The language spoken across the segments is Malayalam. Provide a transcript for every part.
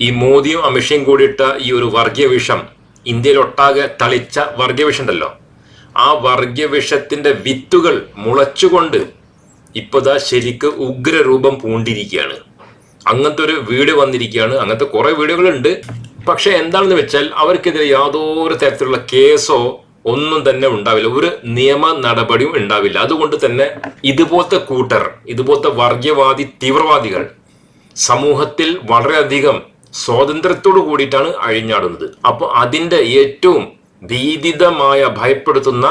ഈ മോദിയും അമിഷയും കൂടിയിട്ട ഈ ഒരു വർഗീയവിഷം ഇന്ത്യയിലൊട്ടാകെ തളിച്ച വർഗീയ വിഷം ഉണ്ടല്ലോ ആ വർഗീയവിഷത്തിന്റെ വിത്തുകൾ മുളച്ചുകൊണ്ട് ഇപ്പതാ ശരിക്ക് ഉഗ്രരൂപം പൂണ്ടിരിക്കുകയാണ്. അങ്ങനത്തെ ഒരു വീട് വന്നിരിക്കുകയാണ്. അങ്ങനത്തെ കുറേ വീടുകളുണ്ട്. പക്ഷെ എന്താണെന്ന് വെച്ചാൽ അവർക്കെതിരെ യാതൊരു തരത്തിലുള്ള കേസോ ഒന്നും തന്നെ ഉണ്ടാവില്ല. ഒരു നിയമ നടപടിയും ഉണ്ടാവില്ല. അതുകൊണ്ട് തന്നെ ഇതുപോലത്തെ കൂട്ടർ ഇതുപോലത്തെ വർഗീയവാദി തീവ്രവാദികൾ സമൂഹത്തിൽ വളരെയധികം സ്വാതന്ത്ര്യത്തോടു കൂടിയിട്ടാണ് അഴിഞ്ഞാടുന്നത് അപ്പൊ അതിന്റെ ഏറ്റവും ഭീതിതമായ ഭയപ്പെടുത്തുന്ന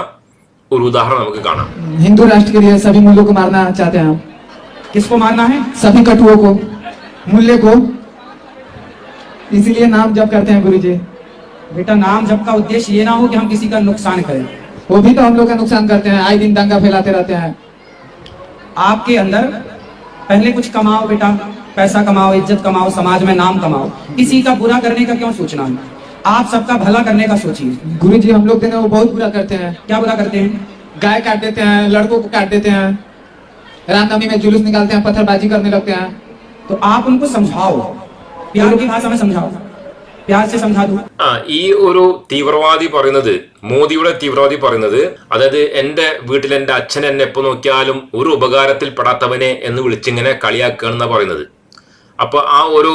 ഒരു ഉദാഹരണം നമുക്ക് കാണാം हिंदू राष्ट्र के लिए सभी मूल्यों को मारना चाहते हैं आप किसको मारना है सभी कटुओं को मूल्य को इसीलिए नाम जप करते हैं गुरु जी बेटा नाम जब का उद्देश्य ये ना हो कि हम किसी का नुकसान करें वो भी तो हम लोग का नुकसान करते हैं आए दिन दंगा फैलाते रहते हैं आपके अंदर पहले कुछ कमाओ बेटा पैसा कमाओ इज्जत कमाओ समाज में नाम कमाओ किसी का बुरा करने का क्यों सोचना है आप सबका भला करने का सोचिए गुरु जी हम लोग दिन वो बहुत बुरा करते हैं क्या बुरा करते हैं गाय काट देते हैं लड़कों को काट देते हैं रामनवमी में जुलूस निकालते हैं पत्थरबाजी करने लगते हैं तो आप उनको समझाओ प्यार की भाषा में समझाओ प्यार से समझा दो ആ ഈ ഒരു തീവ്രവാദി പറയുന്നത് മോദിയുടെ തീവ്രവാദി പറയുന്നത് അതായത് എന്റെ വീട്ടിൽ എന്റെ അച്ഛൻ എന്നെ എപ്പോ നോക്കിയാലും ഒരു ഉപകാരത്തിൽ പെടാത്തവനെ എന്ന് വിളിച്ചിങ്ങനെ കളിയാക്കുകയാണെന്നാ പറയുന്നത് അപ്പൊ ആ ഒരു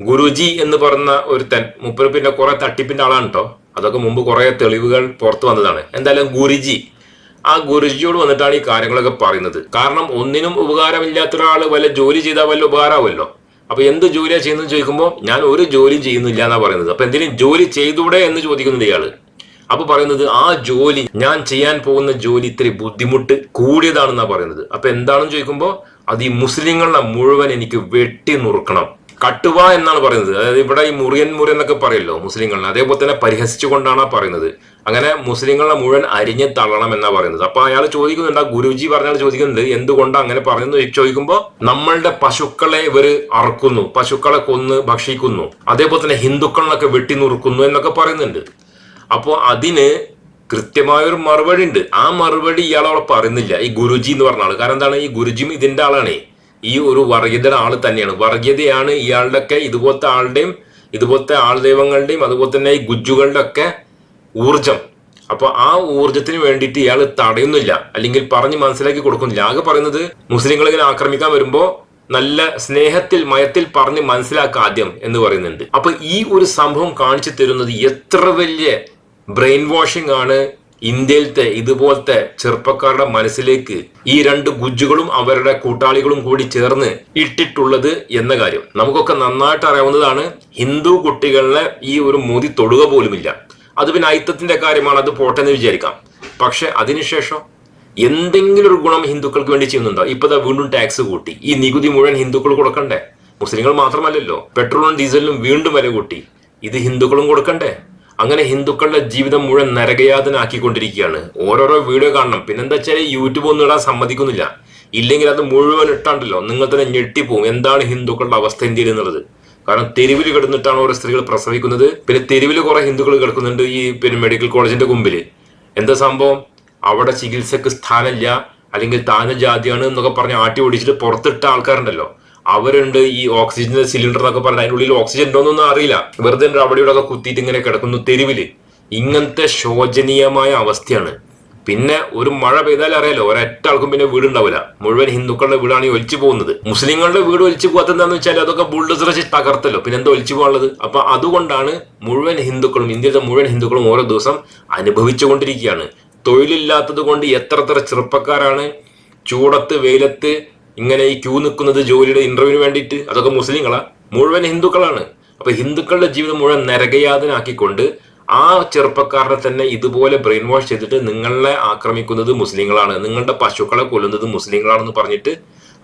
ഗുരുജി എന്ന് പറയുന്ന ഒരുത്തൻ മുപ്പര് പിന്നെ കുറെ തട്ടിപ്പിന്റെ ആളാണ് കേട്ടോ അതൊക്കെ മുമ്പ് കുറെ തെളിവുകൾ പുറത്തു വന്നതാണ്. എന്തായാലും ഗുരുജി. ആ ഗുരുജിയോട് വന്നിട്ടാണ് ഈ കാര്യങ്ങളൊക്കെ പറയുന്നത്. കാരണം ഒന്നിനും ഉപകാരമില്ലാത്ത ഒരാൾ വല്ല ജോലി ചെയ്താൽ വല്ല ഉപകാരമാവുമല്ലോ അപ്പൊ എന്ത് ജോലിയാ ചെയ്യുന്നത് ചോദിക്കുമ്പോൾ ഞാൻ ഒരു ജോലിയും ചെയ്യുന്നില്ല എന്നാ പറയുന്നത്. അപ്പൊ എന്തിനും ജോലി ചെയ്തൂടെ എന്ന് ചോദിക്കുന്നുണ്ട് ഇയാൾ. അപ്പൊ പറയുന്നത് ആ ജോലി ഞാൻ ചെയ്യാൻ പോകുന്ന ജോലി ഇത്തിരി ബുദ്ധിമുട്ട് കൂടിയതാണെന്നാ പറയുന്നത്. അപ്പൊ എന്താണെന്ന് ചോദിക്കുമ്പോൾ അത് ഈ മുസ്ലിങ്ങളെ മുഴുവൻ എനിക്ക് വെട്ടി നുറുക്കണം. കട്ടുവ എന്നാണ് പറയുന്നത്. അതായത് ഇവിടെ ഈ മുറിയൻ മുറിയൻ എന്നൊക്കെ പറയല്ലോ മുസ്ലിങ്ങളെ. അതേപോലെ തന്നെ പരിഹസിച്ചുകൊണ്ടാണ് പറയുന്നത്. അങ്ങനെ മുസ്ലിങ്ങളെ മുഴുവൻ അരിഞ്ഞ് തള്ളണം എന്നാണ് പറയുന്നത്. അപ്പൊ അയാൾ ചോദിക്കുന്നുണ്ട് ആ ഗുരുജി പറഞ്ഞാൽ ചോദിക്കുന്നുണ്ട് എന്തുകൊണ്ട് അങ്ങനെ പറയുന്നു ചോദിക്കുമ്പോൾ നമ്മളുടെ പശുക്കളെ ഇവർ അറുക്കുന്നു പശുക്കളെ കൊന്ന് ഭക്ഷിക്കുന്നു. അതേപോലെ തന്നെ ഹിന്ദുക്കളിനൊക്കെ വെട്ടി നുറുക്കുന്നു എന്നൊക്കെ പറയുന്നുണ്ട്. അപ്പോൾ അതിന് കൃത്യമായ ഒരു മറുപടി ഉണ്ട് ആ മറുപടി ഇയാളവിടെ പറയുന്നില്ല. ഈ ഗുരുജി എന്ന് പറഞ്ഞ ആൾ. കാരണം എന്താണ്? ഈ ഗുരുജിയും ഇതിന്റെ ആളാണ്. ഈ ഒരു വർഗീയതയുടെ ആൾ തന്നെയാണ്. വർഗീയതയാണ് ഇയാളുടെ ഒക്കെ ഇതുപോലത്തെ ആളുടെയും ഇതുപോലത്തെ ആൾ ദൈവങ്ങളുടെയും അതുപോലെ തന്നെ ഈ ഗുജ്ജുകളുടെ ഒക്കെ ഊർജം അപ്പൊ ആ ഊർജത്തിന് വേണ്ടിയിട്ട് ഇയാൾ തടയുന്നില്ല. അല്ലെങ്കിൽ പറഞ്ഞ് മനസ്സിലാക്കി കൊടുക്കുന്നില്ല. ആകെ പറയുന്നത് മുസ്ലിങ്ങൾ ഇങ്ങനെ ആക്രമിക്കാൻ വരുമ്പോ നല്ല സ്നേഹത്തിൽ മയത്തിൽ പറഞ്ഞ് മനസ്സിലാക്കുക ആദ്യം എന്ന് പറയുന്നുണ്ട്. അപ്പൊ ഈ ഒരു സംഭവം കാണിച്ചു തരുന്നത് എത്ര വലിയ ബ്രെയിൻ വാഷിംഗ് ആണ് ഇന്ത്യയിലത്തെ ഇതുപോലത്തെ ചെറുപ്പക്കാരുടെ മനസ്സിലേക്ക് ഈ രണ്ട് ഗുജ്ജുകളും അവരുടെ കൂട്ടാളികളും കൂടി ചേർന്ന് ഇട്ടിട്ടുള്ളത് എന്ന കാര്യം. നമുക്കൊക്കെ നന്നായിട്ട് അറിയാവുന്നതാണ് ഹിന്ദു കുട്ടികളെ ഈ ഒരു മോദി തൊടുക പോലുമില്ല. അത് പിന്നെ അയിത്തത്തിന്റെ കാര്യമാണ് അത് പോട്ടെന്ന് വിചാരിക്കാം. പക്ഷെ അതിനുശേഷം എന്തെങ്കിലും ഒരു ഗുണം ഹിന്ദുക്കൾക്ക് വേണ്ടി ചെയ്യുന്നുണ്ടോ? ഇപ്പൊ ദാ വീണ്ടും ടാക്സ് കൂട്ടി. ഈ നികുതി മുഴുവൻ ഹിന്ദുക്കൾ കൊടുക്കണ്ടേ? മുസ്ലിങ്ങൾ മാത്രമല്ലല്ലോ. പെട്രോളും ഡീസലിനും വീണ്ടും വില കൂട്ടി. ഇത് ഹിന്ദുക്കളും കൊടുക്കണ്ടേ? അങ്ങനെ ഹിന്ദുക്കളുടെ ജീവിതം മുഴുവൻ നരകയാതനാക്കിക്കൊണ്ടിരിക്കുകയാണ്. ഓരോരോ വീഡിയോ കാണണം. പിന്നെന്താ വെച്ചാൽ യൂട്യൂബ് ഒന്നും ഇടാൻ സമ്മതിക്കുന്നില്ല. ഇല്ലെങ്കിൽ അത് മുഴുവൻ ഇട്ടാണ്ടല്ലോ നിങ്ങൾ തന്നെ ഞെട്ടിപ്പോവും. എന്താണ് ഹിന്ദുക്കളുടെ അവസ്ഥ ഇന്ത്യയിൽ എന്നുള്ളത്? കാരണം തെരുവിൽ കിടന്നിട്ടാണ് ഓരോ സ്ത്രീകൾ പ്രസവിക്കുന്നത്. പിന്നെ തെരുവിൽ കുറെ ഹിന്ദുക്കൾ കിടക്കുന്നുണ്ട് ഈ പിന്നെ മെഡിക്കൽ കോളേജിന്റെ മുമ്പിൽ. എന്താ സംഭവം? അവിടെ ചികിത്സക്ക് സ്ഥാനമില്ല. അല്ലെങ്കിൽ താന ജാതിയാണ് എന്നൊക്കെ പറഞ്ഞ് ആട്ടി ഓടിച്ചിട്ട് പുറത്തിട്ട ആൾക്കാരുണ്ടല്ലോ. അവരുണ്ട് ഈ ഓക്സിജൻ സിലിണ്ടർ എന്നൊക്കെ പറഞ്ഞാൽ അതിന്റെ ഉള്ളിൽ ഓക്സിജൻ ഉണ്ടോന്നൊന്നും അറിയില്ല. വെറുതെ അവിടെ ഇവിടെ കുത്തിയിട്ട് ഇങ്ങനെ കിടക്കുന്നു തെരുവിൽ. ഇങ്ങനത്തെ ശോചനീയമായ അവസ്ഥയാണ്. പിന്നെ ഒരു മഴ പെയ്താൽ അറിയാലോ ഒരൊറ്റ ആൾക്കും പിന്നെ വീടുണ്ടാവില്ല. മുഴുവൻ ഹിന്ദുക്കളുടെ വീടാണ് ഈ ഒലിച്ചു പോകുന്നത്. മുസ്ലിങ്ങളുടെ വീട് ഒലിച്ചു പോകാത്ത എന്താന്ന് വെച്ചാൽ അതൊക്കെ ബുൾഡസർ വെച്ച് തകർത്തല്ലോ. പിന്നെ എന്താ ഒലിച്ചു പോകാനുള്ളത്? അപ്പൊ അതുകൊണ്ടാണ് മുഴുവൻ ഹിന്ദുക്കളും ഇന്ത്യയിലെ മുഴുവൻ ഹിന്ദുക്കളും ഓരോ ദിവസം അനുഭവിച്ചുകൊണ്ടിരിക്കുകയാണ് തൊഴിലില്ലാത്തത് കൊണ്ട് എത്ര എത്ര ചെറുപ്പക്കാരാണ് ചൂടത്ത് വെയിലത്ത് ഇങ്ങനെ ഈ ക്യൂ നിൽക്കുന്നത് ജോലിയുടെ ഇന്റർവ്യൂവിന് വേണ്ടിയിട്ട്? അതൊക്കെ മുസ്ലിങ്ങളാ? മുഴുവൻ ഹിന്ദുക്കളാണ്. അപ്പൊ ഹിന്ദുക്കളുടെ ജീവിതം മുഴുവൻ നരകയാതനാക്കിക്കൊണ്ട് ആ ചെറുപ്പക്കാരനെ തന്നെ ഇതുപോലെ ബ്രെയിൻ വാഷ് ചെയ്തിട്ട് നിങ്ങളെ ആക്രമിക്കുന്നത് മുസ്ലിങ്ങളാണ്. നിങ്ങളുടെ പശുക്കളെ കൊല്ലുന്നത് മുസ്ലിങ്ങളാണെന്ന് പറഞ്ഞിട്ട്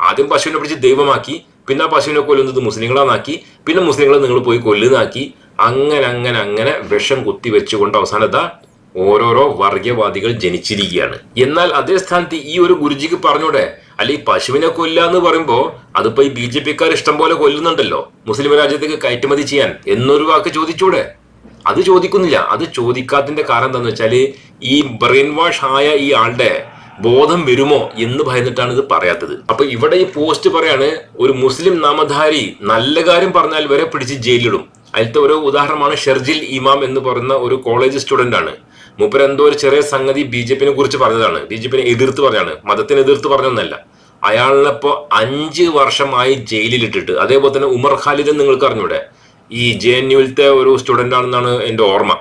ആദ്യം പശുവിനെ പിടിച്ച് ദൈവമാക്കി പിന്നെ ആ പശുവിനെ കൊല്ലുന്നത് മുസ്ലിങ്ങളാന്നാക്കി പിന്നെ മുസ്ലിങ്ങളെ നിങ്ങൾ പോയി കൊല്ലുന്നാക്കി അങ്ങനെ അങ്ങനെ അങ്ങനെ വിഷം കുത്തി വെച്ചുകൊണ്ട് അവസാനത്താ ഓരോരോ വർഗീയവാദികൾ ജനിച്ചിരിക്കുകയാണ്. എന്നാൽ അതേ സ്ഥാനത്ത് ഈ ഒരു ഗുരുജിക്ക് പറഞ്ഞൂടെ അല്ലെ ഈ പശുവിനെ കൊല്ല എന്ന് പറയുമ്പോൾ അതിപ്പോ ഈ ബി ജെ പിക്കാർ ഇഷ്ടം പോലെ കൊല്ലുന്നുണ്ടല്ലോ. മുസ്ലിം രാജ്യത്തേക്ക് കയറ്റുമതി ചെയ്യാൻ. എന്നൊരു വാക്ക് ചോദിച്ചൂടെ? അത് ചോദിക്കുന്നില്ല. അത് ചോദിക്കാത്തതിന്റെ കാരണം എന്താന്ന് വെച്ചാൽ ഈ ബ്രെയിൻ വാഷ് ആയ ഈ ആളുടെ ബോധം വരുമോ എന്ന് ഭയന്നിട്ടാണ് ഇത് പറയാത്തത്. അപ്പൊ ഇവിടെ ഈ പോസ്റ്റ് പറയാണ് ഒരു മുസ്ലിം നാമധാരി നല്ല കാര്യം പറഞ്ഞാൽ വരെ പിടിച്ച് ജയിലിടും. അതിലത്തെ ഒരു ഉദാഹരണമാണ് ഷെർജിൽ ഇമാം എന്ന് പറയുന്ന ഒരു കോളേജ് സ്റ്റുഡന്റ് ആണ് മൂപ്പർ എന്തോ ഒരു ചെറിയ സംഗതി ബി ജെ പിനെ കുറിച്ച് പറഞ്ഞതാണ്. ബി ജെ പിനെ എതിർത്ത് പറഞ്ഞാണ് മതത്തിനെ എതിർത്ത് പറഞ്ഞൊന്നല്ല. അയാളിനിപ്പോ അഞ്ച് വർഷമായി ജയിലിലിട്ടിട്ട് അതേപോലെ തന്നെ ഉമർ ഖാലിദ് നിങ്ങൾക്ക് അറിഞ്ഞൂടെ? ഈ ജെ എൻ യുവിലത്തെ ഒരു സ്റ്റുഡന്റ് ആണെന്നാണ് എന്റെ ഓർമ്മ.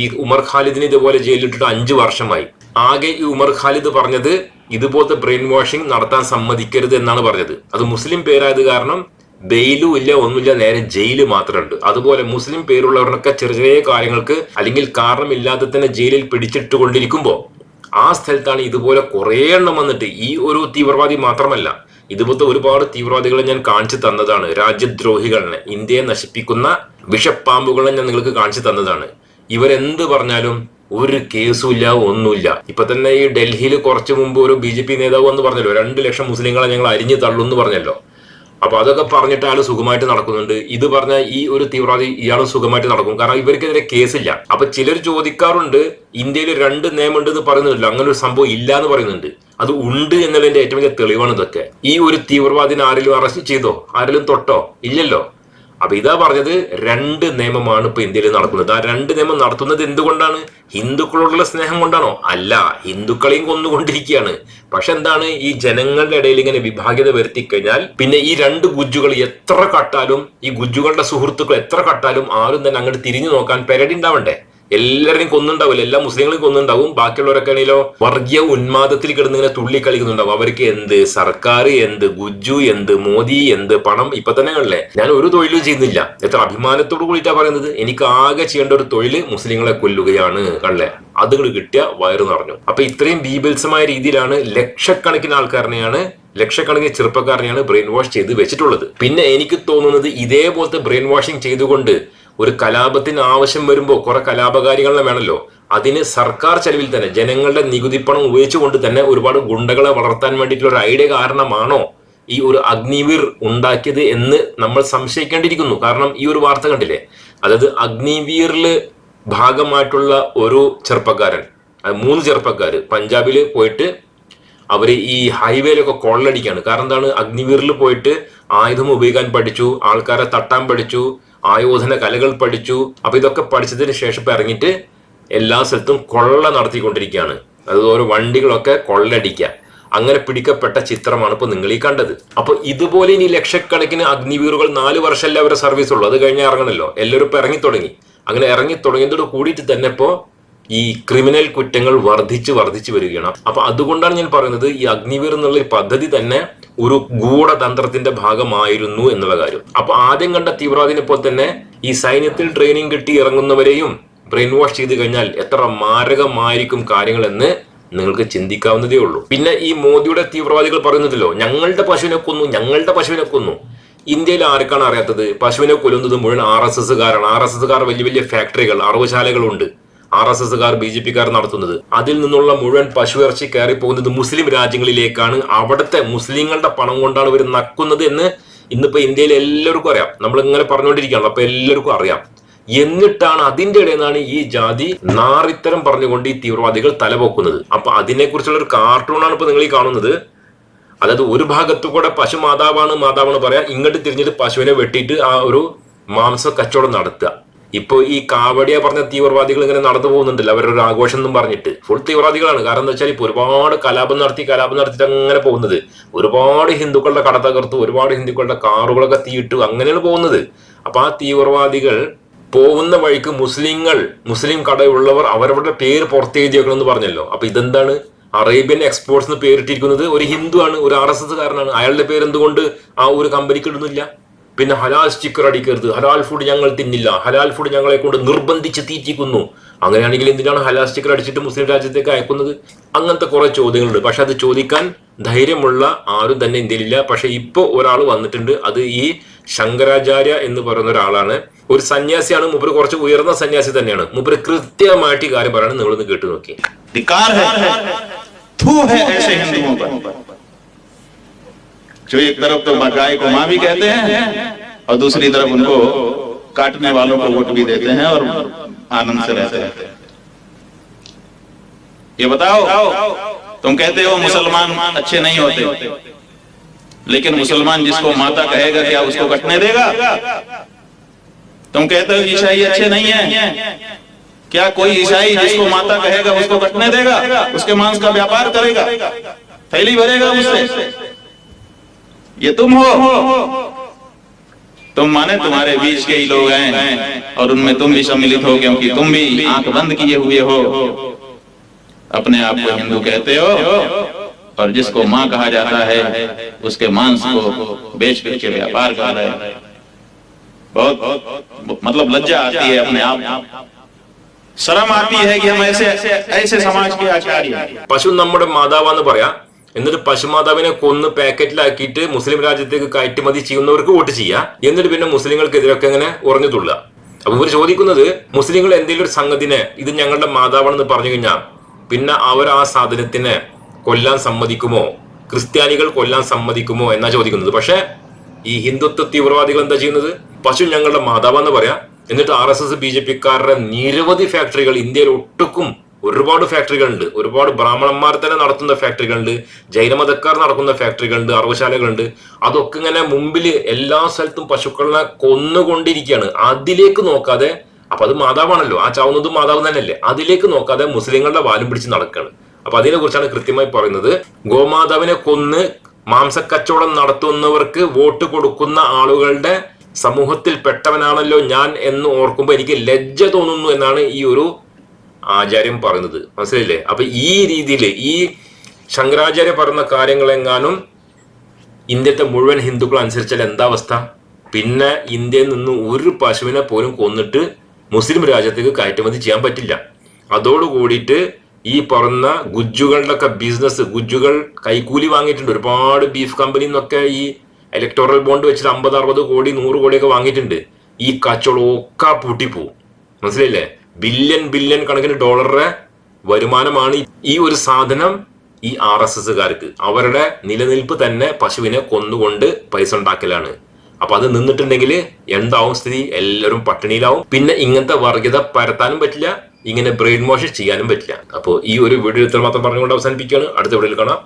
ഈ ഉമർ ഖാലിദിന് ഇതുപോലെ ജയിലിലിട്ടിട്ട് അഞ്ച് വർഷമായി. ആകെ ഈ ഉമർ ഖാലിദ് പറഞ്ഞത് ഇതുപോലത്തെ ബ്രെയിൻ വാഷിംഗ് നടത്താൻ സമ്മതിക്കരുത് എന്നാണ് പറഞ്ഞത്. അത് മുസ്ലിം പേരായത് കാരണം ബെയിലും ഇല്ല ഒന്നുമില്ല നേരെ ജയിൽ മാത്രമുണ്ട്. അതുപോലെ മുസ്ലിം പേരുള്ളവരൊക്കെ ചെറിയ ചെറിയ കാര്യങ്ങൾക്ക് അല്ലെങ്കിൽ കാരണമില്ലാതെ തന്നെ ജയിലിൽ പിടിച്ചിട്ട് കൊണ്ടിരിക്കുമ്പോൾ ആ സ്ഥലത്താണ് ഇതുപോലെ കുറേ എണ്ണം വന്നിട്ട് ഈ ഒരു തീവ്രവാദി മാത്രമല്ല ഇതുപോലത്തെ ഒരുപാട് തീവ്രവാദികളെ ഞാൻ കാണിച്ചു തന്നതാണ്. രാജ്യദ്രോഹികളെ ഇന്ത്യയെ നശിപ്പിക്കുന്ന വിഷപ്പാമ്പുകളെ ഞാൻ നിങ്ങൾക്ക് കാണിച്ചു തന്നതാണ്. ഇവരെന്ത് പറഞ്ഞാലും ഒരു കേസും ഇല്ല ഒന്നുമില്ല. ഇപ്പൊ തന്നെ ഈ ഡൽഹിയിൽ കുറച്ചു മുമ്പ് ഒരു ബി ജെ പി നേതാവ് എന്ന് പറഞ്ഞല്ലോ രണ്ട് ലക്ഷം മുസ്ലിങ്ങളെ ഞങ്ങൾ അരിഞ്ഞു തള്ളുന്നു പറഞ്ഞല്ലോ. അപ്പൊ അതൊക്കെ പറഞ്ഞിട്ട് അയാൾ സുഖമായിട്ട് നടക്കുന്നുണ്ട്. ഇത് പറഞ്ഞ ഈ ഒരു തീവ്രവാദി ഇയാളും സുഖമായിട്ട് നടക്കും. കാരണം ഇവർക്കെതിരെ കേസില്ല. അപ്പൊ ചിലർ ചോദിക്കാറുണ്ട് ഇന്ത്യയിൽ രണ്ട് നിയമമുണ്ട് എന്ന് പറയുന്നുണ്ടല്ലോ. അങ്ങനെ ഒരു സംഭവം ഇല്ല എന്ന് പറയുന്നുണ്ട്. അത് ഉണ്ട് എന്നുള്ളതിന്റെ ഏറ്റവും വലിയ തെളിവാണ് ഇതൊക്കെ. ഈ ഒരു തീവ്രവാദിനെ ആരെങ്കിലും അറസ്റ്റ് ചെയ്തോ? ആരെങ്കിലും തൊട്ടോ? ഇല്ലല്ലോ. അപ്പൊ ഇതാ പറഞ്ഞത് രണ്ട് നിയമമാണ് ഇപ്പൊ ഇന്ത്യയിൽ നടക്കുന്നത്. ആ രണ്ട് നിയമം നടത്തുന്നത് എന്തുകൊണ്ടാണ്? ഹിന്ദുക്കളോടുള്ള സ്നേഹം കൊണ്ടാണോ? അല്ല ഹിന്ദുക്കളെയും കൊന്നുകൊണ്ടിരിക്കുകയാണ്. പക്ഷെ എന്താണ്? ഈ ജനങ്ങളുടെ ഇടയിൽ ഇങ്ങനെ വിഭാഗ്യത വരുത്തി കഴിഞ്ഞാൽ പിന്നെ ഈ രണ്ട് ഗുജ്ജുകൾ എത്ര കട്ടാലും ഈ ഗുജ്ജുകളുടെ സുഹൃത്തുക്കൾ എത്ര കട്ടാലും ആരും തന്നെ അങ്ങോട്ട് തിരിഞ്ഞു നോക്കാൻ പെരടി ഉണ്ടാവണ്ടേ? എല്ലാവരെയും കൊന്നുണ്ടാവില്ല. എല്ലാ മുസ്ലിങ്ങളും കൊന്നുണ്ടാവും. ബാക്കിയുള്ളവരൊക്കെ ആണെങ്കിലോ വർഗീയ ഉന്മാദത്തിൽ കിടന്ന് ഇങ്ങനെ തുള്ളി കളിക്കുന്നുണ്ടാവും അവർക്ക് എന്ത്? സർക്കാർ എന്ത്? ഗുജ്ജു എന്ത്? മോദി എന്ത്? പണം ഇപ്പൊ തന്നെ കണ്ടല്ലേ? ഞാൻ ഒരു തൊഴിലും ചെയ്യുന്നില്ല. എത്ര അഭിമാനത്തോട് കൂടിയിട്ടാ പറയുന്നത്? എനിക്ക് ആകെ ചെയ്യേണ്ട ഒരു തൊഴിൽ മുസ്ലിങ്ങളെ കൊല്ലുകയാണ്. കണ്ടല്ലേ? അതുകൾ കിട്ടിയ വയറ് നിറഞ്ഞു. അപ്പൊ ഇത്രയും ബീഭത്സമായ രീതിയിലാണ് ലക്ഷക്കണക്കിന് ആൾക്കാരനെയാണ് ലക്ഷക്കണക്കിന് ചെറുപ്പക്കാരനെയാണ് ബ്രെയിൻ വാഷ് ചെയ്ത് വെച്ചിട്ടുള്ളത്. പിന്നെ എനിക്ക് തോന്നുന്നത് ഇതേപോലത്തെ ബ്രെയിൻ വാഷിംഗ് ചെയ്തുകൊണ്ട് ഒരു കലാപത്തിന് ആവശ്യം വരുമ്പോൾ കുറെ കലാപകാരികളെ വേണമല്ലോ അതിന് സർക്കാർ ചെലവിൽ തന്നെ ജനങ്ങളുടെ നികുതിപ്പണം ഉപയോഗിച്ചുകൊണ്ട് തന്നെ ഒരുപാട് ഗുണ്ടകളെ വളർത്താൻ വേണ്ടിയിട്ടുള്ള ഒരു ഐഡിയ കാരണമാണോ ഈ ഒരു അഗ്നിവീർ ഉണ്ടാക്കിയത് എന്ന് നമ്മൾ സംശയിക്കേണ്ടിയിരിക്കുന്നു. കാരണം ഈ ഒരു വാർത്ത കണ്ടില്ലേ? അതായത് അഗ്നിവീറിൽ ഭാഗമായിട്ടുള്ള ഒരു ചെറുപ്പക്കാരൻ മൂന്ന് ചെറുപ്പക്കാർ പഞ്ചാബിൽ പോയിട്ട് അവർ ഈ ഹൈവേയിലൊക്കെ കൊള്ളടിക്കുകയാണ് കാരണം എന്താണ്? അഗ്നിവീറിൽ പോയിട്ട് ആയുധം ഉപയോഗിക്കാൻ പഠിച്ചു ആൾക്കാരെ തട്ടാൻ പഠിച്ചു ആയോധന കലകൾ പഠിച്ചു. അപ്പൊ ഇതൊക്കെ പഠിച്ചതിന് ശേഷം ഇറങ്ങിയിട്ട് എല്ലാ സ്ഥലത്തും കൊള്ള നടത്തിക്കൊണ്ടിരിക്കുകയാണ്. അത് ഓരോ വണ്ടികളൊക്കെ കൊള്ളടിക്കുക അങ്ങനെ പിടിക്കപ്പെട്ട ചിത്രമാണ് ഇപ്പൊ നിങ്ങൾ ഈ കണ്ടത്. അപ്പൊ ഇതുപോലെ ഇനി ലക്ഷക്കണക്കിന് അഗ്നിവീറുകൾ നാല് വർഷമല്ലേ അവരുടെ സർവീസ് ഉള്ളൂ. അത് കഴിഞ്ഞാൽ ഇറങ്ങണല്ലോ. എല്ലാവരും ഇപ്പൊ ഇറങ്ങി തുടങ്ങി. അങ്ങനെ ഇറങ്ങി തുടങ്ങിയതോട് കൂടിയിട്ട് തന്നെ ഇപ്പോ ഈ ക്രിമിനൽ കുറ്റങ്ങൾ വർദ്ധിച്ച് വർദ്ധിച്ച് വരികയാണ്. അപ്പൊ അതുകൊണ്ടാണ് ഞാൻ പറയുന്നത് ഈ അഗ്നിവീർ എന്നുള്ള ഈ പദ്ധതി തന്നെ ഒരു ഗൂഢതന്ത്രത്തിന്റെ ഭാഗമായിരുന്നു എന്നുള്ള കാര്യം. അപ്പൊ ആദ്യം കണ്ട തീവ്രവാദിനെ പോലെ തന്നെ ഈ സൈന്യത്തിൽ ട്രെയിനിങ് കിട്ടി ഇറങ്ങുന്നവരെയും ബ്രെയിൻ വാഷ് ചെയ്ത് കഴിഞ്ഞാൽ എത്ര മാരകമായിരിക്കും കാര്യങ്ങളെന്ന് നിങ്ങൾക്ക് ചിന്തിക്കാവുന്നതേ ഉള്ളൂ. പിന്നെ ഈ മോദിയുടെ തീവ്രവാദികൾ പറയുന്നതല്ലോ ഞങ്ങളുടെ പശുവിനെ കൊന്നു ഞങ്ങളുടെ പശുവിനെ കൊന്നു. ഇന്ത്യയിൽ ആർക്കാണ് അറിയാത്തത്? പശുവിനെ കൊല്ലുന്നത് മുഴുവൻ ആർ എസ് എസ്സുകാരാണ് ആർ എസ് എസ്സുകാർ വലിയ വലിയ ഫാക്ടറികൾ അറവുശാലകളുണ്ട്. ആർ എസ് എസ്സുകാർ ബി ജെ പിക്കാർ നടത്തുന്നത്. അതിൽ നിന്നുള്ള മുഴുവൻ പശു ഇറച്ചി കയറി പോകുന്നത് മുസ്ലിം രാജ്യങ്ങളിലേക്കാണ്. അവിടുത്തെ മുസ്ലിങ്ങളുടെ പണം കൊണ്ടാണ് ഇവർ നക്കുന്നത് എന്ന് ഇന്നിപ്പോ ഇന്ത്യയിൽ എല്ലാവർക്കും അറിയാം. നമ്മൾ ഇങ്ങനെ പറഞ്ഞുകൊണ്ടിരിക്കുകയാണ്. അപ്പൊ എല്ലാവർക്കും അറിയാം. എന്നിട്ടാണ് അതിന്റെ ഇടയിൽ നിന്നാണ് ഈ ജാതി നാറിത്തരം പറഞ്ഞുകൊണ്ട് ഈ തീവ്രവാദികൾ തലപൊക്കുന്നത്. അപ്പൊ അതിനെക്കുറിച്ചുള്ള ഒരു കാർട്ടൂണാണ് ഇപ്പൊ നിങ്ങൾ ഈ കാണുന്നത്. അതായത് ഒരു ഭാഗത്തു കൂടെ പശു മാതാവാണ് മാതാവാണ് പറയാ ഇങ്ങോട്ട് തിരിഞ്ഞിട്ട് പശുവിനെ വെട്ടിയിട്ട് ആ ഒരു മാംസ കച്ചവടം നടത്തുക. ഇപ്പൊ ഈ കാവടിയ പറഞ്ഞ തീവ്രവാദികൾ ഇങ്ങനെ നടന്നു പോകുന്നുണ്ടല്ലോ അവരുടെ ഒരു ആഘോഷം എന്നും പറഞ്ഞിട്ട്. ഫുൾ തീവ്രവാദികളാണ്. കാരണം എന്താ വെച്ചാൽ ഇപ്പൊ ഒരുപാട് കലാപം നടത്തി കലാപം നടത്തിയിട്ട് അങ്ങനെ പോകുന്നത്. ഒരുപാട് ഹിന്ദുക്കളുടെ കട തകർത്തു ഒരുപാട് ഹിന്ദുക്കളുടെ കാറുകളൊക്കെ തീയിട്ടു അങ്ങനെയാണ് പോകുന്നത്. അപ്പൊ ആ തീവ്രവാദികൾ പോകുന്ന വഴിക്ക് മുസ്ലിങ്ങൾ മുസ്ലിം കടയുള്ളവർ അവരവരുടെ പേര് പുറത്തെഴുതി വെക്കണമെന്ന് പറഞ്ഞല്ലോ. അപ്പൊ ഇതെന്താണ്? അറേബ്യൻ എക്സ്പോർട്സ് എന്ന് പേരിട്ടിരിക്കുന്നത് ഒരു ഹിന്ദു ആണ് ഒരു ആർ എസ് എസ് കാരനാണ് അയാളുടെ പേര് എന്തുകൊണ്ട് ആ ഒരു കമ്പനിക്ക് ഇടുന്നില്ല? പിന്നെ ഹലാൽ സ്റ്റിക്കർ അടിക്കരുത്. ഹലാൽ ഫുഡ് ഞങ്ങൾ തിന്നില്ല. ഹലാൽ ഫുഡ് ഞങ്ങളെ കൊണ്ട് നിർബന്ധിച്ച് തീറ്റിക്കുന്നു. അങ്ങനെയാണെങ്കിൽ എന്തിനാണ് ഹലാൽ സ്റ്റിക്കർ അടിച്ചിട്ട് മുസ്ലിം രാജ്യത്തേക്ക് അയക്കുന്നത്? അങ്ങനത്തെ കുറെ ചോദ്യങ്ങളുണ്ട്. പക്ഷെ അത് ചോദിക്കാൻ ധൈര്യമുള്ള ആരും തന്നെ ഇന്ത്യയിലില്ല. പക്ഷെ ഇപ്പൊ ഒരാൾ വന്നിട്ടുണ്ട്. അത് ഈ ശങ്കരാചാര്യ എന്ന് പറയുന്ന ഒരാളാണ്. ഒരു സന്യാസിയാണ്. മൂപ്പര് കുറച്ച് ഉയർന്ന സന്യാസി തന്നെയാണ്. മൂപ്പര് കൃത്യമായിട്ട് ഈ കാര്യം പറയണം. നിങ്ങളൊന്ന് കേട്ടു നോക്കി. जो एक तरफ़ तो गाय को माँ भी कहते हैं और दूसरी तरफ़ उनको काटने वालों को वोट भी देते हैं और आनंद से रहते हैं। ये बताओ, तुम कहते हो मुसलमान अच्छे नहीं होते, लेकिन मुसलमान जिसको माता कहेगा क्या उसको कटने देगा? तुम कहते हो ईसाई अच्छे नहीं है, क्या कोई ईसाई जिसको माता कहेगा उसको कटने देगा? उसके मांस का व्यापार करेगा, थैली भरेगा उससे। ये तुम हो तुम माने तुम्हारे बीच के ही लोग हैं और उनमें तुम भी सम्मिलित हो क्योंकि तुम भी आंख बंद किए हुए हो अपने आप को हिंदू कहते हो और जिसको माँ कहा जाता है उसके मांस को बेच बेच के व्यापार कर रहे हैं बहुत बहुत मतलब लज्जा आती है अपने आप शर्म आती है कि हम ऐसे ऐसे समाज के आचार्य हैं। പശു നമ്മുടെ മാതാവാന്ന് പറയാം എന്നിട്ട് പശുമാതാവിനെ കൊന്ന് പാക്കറ്റിലാക്കിയിട്ട് മുസ്ലിം രാജ്യത്തേക്ക് കയറ്റുമതി ചെയ്യുന്നവർക്ക് വോട്ട് ചെയ്യാം. എന്നിട്ട് പിന്നെ മുസ്ലിങ്ങൾക്കെതിരൊക്കെ ഇങ്ങനെ ഉറഞ്ഞു തുള്ളുക. അപ്പൊ ഇവർ ചോദിക്കുന്നത് മുസ്ലിങ്ങൾ എന്തെങ്കിലും ഒരു സംഗതിനെ ഇത് ഞങ്ങളുടെ മാതാവാണെന്ന് പറഞ്ഞു കഴിഞ്ഞാൽ പിന്നെ അവർ ആ സാധനത്തിനെ കൊല്ലാൻ സമ്മതിക്കുമോ? ക്രിസ്ത്യാനികൾ കൊല്ലാൻ സമ്മതിക്കുമോ എന്നാ ചോദിക്കുന്നത്. പക്ഷെ ഈ ഹിന്ദുത്വ തീവ്രവാദികൾ എന്താ ചെയ്യുന്നത്? പശു ഞങ്ങളുടെ മാതാവെന്ന് പറയാം. എന്നിട്ട് R S S B J പിക്കാരുടെ നിരവധി ഫാക്ടറികൾ ഇന്ത്യയിൽ ഒട്ടുക്കും ഒരുപാട് ഫാക്ടറികളുണ്ട് ഒരുപാട് ബ്രാഹ്മണന്മാർ തന്നെ നടത്തുന്ന ഫാക്ടറികളുണ്ട് ജൈനമതക്കാർ നടക്കുന്ന ഫാക്ടറികളുണ്ട് അറവശാലകളുണ്ട്. അതൊക്കെ ഇങ്ങനെ മുമ്പിൽ എല്ലാ സ്ഥലത്തും പശുക്കളെ കൊന്നുകൊണ്ടിരിക്കുകയാണ്. അതിലേക്ക് നോക്കാതെ അപ്പൊ അത് മാതാവാണല്ലോ. ആ ചാവുന്നതും മാതാവ് തന്നെയല്ലേ. അതിലേക്ക് നോക്കാതെ മുസ്ലിങ്ങളുടെ വാലും പിടിച്ച് നടക്കുകയാണ് അപ്പൊ അതിനെ കുറിച്ചാണ് കൃത്യമായി പറയുന്നത്. ഗോമാതാവിനെ കൊന്ന് മാംസക്കച്ചവടം നടത്തുന്നവർക്ക് വോട്ട് കൊടുക്കുന്ന ആളുകളുടെ സമൂഹത്തിൽ പെട്ടവനാണല്ലോ ഞാൻ എന്ന് ഓർക്കുമ്പോൾ എനിക്ക് ലജ്ജ തോന്നുന്നു എന്നാണ് ഈ ഒരു ആചാര്യം പറയുന്നത്. മനസ്സിലായില്ലേ? അപ്പൊ ഈ രീതിയിൽ ഈ ശങ്കരാചാര്യ പറയുന്ന കാര്യങ്ങളെങ്ങാനും ഇന്ത്യത്തെ മുഴുവൻ ഹിന്ദുക്കൾ അനുസരിച്ചാൽ എന്താ അവസ്ഥ? പിന്നെ ഇന്ത്യയിൽ നിന്ന് ഒരു പശുവിനെ പോലും കൊന്നിട്ട് മുസ്ലിം രാജ്യത്തേക്ക് കയറ്റുമതി ചെയ്യാൻ പറ്റില്ല. അതോടുകൂടിയിട്ട് ഈ പറഞ്ഞ ഗുജ്ജുകളുടെ ഒക്കെ ബിസിനസ് ഗുജ്ജുകൾ കൈക്കൂലി വാങ്ങിയിട്ടുണ്ട്. ഒരുപാട് ബീഫ് കമ്പനി എന്നൊക്കെ ഈ ഇലക്ടോറൽ ബോണ്ട് വെച്ചിട്ട് അമ്പത് അറുപത് കോടി നൂറ് കോടിയൊക്കെ വാങ്ങിയിട്ടുണ്ട്. ഈ കച്ചവടമൊക്കെ പൂട്ടിപ്പോവും. മനസ്സിലായില്ലേ? ബില്യൺ ബില്യൺ കണക്കിന് ഡോളറുടെ വരുമാനമാണ് ഈ ഒരു സാധനം ഈ ആർ എസ് എസ്സുകാർക്ക്. അവരുടെ നിലനിൽപ്പ് തന്നെ പശുവിനെ കൊന്നുകൊണ്ട് പൈസ ഉണ്ടാക്കലാണ്. അപ്പൊ അത് നിന്നിട്ടുണ്ടെങ്കിൽ എന്താവും സ്ഥിതി? എല്ലാവരും പട്ടിണിയിലാവും. പിന്നെ ഇങ്ങനത്തെ വർഗീയത പരത്താനും പറ്റില്ല ഇങ്ങനെ ബ്രെയിൻ വാഷ് ചെയ്യാനും പറ്റില്ല. അപ്പോൾ ഈ ഒരു വീഡിയോ ഇത്ര മാത്രം പറഞ്ഞുകൊണ്ട് അവസാനിപ്പിക്കുകയാണ്. അടുത്ത വീഡിയോയിൽ കാണാം.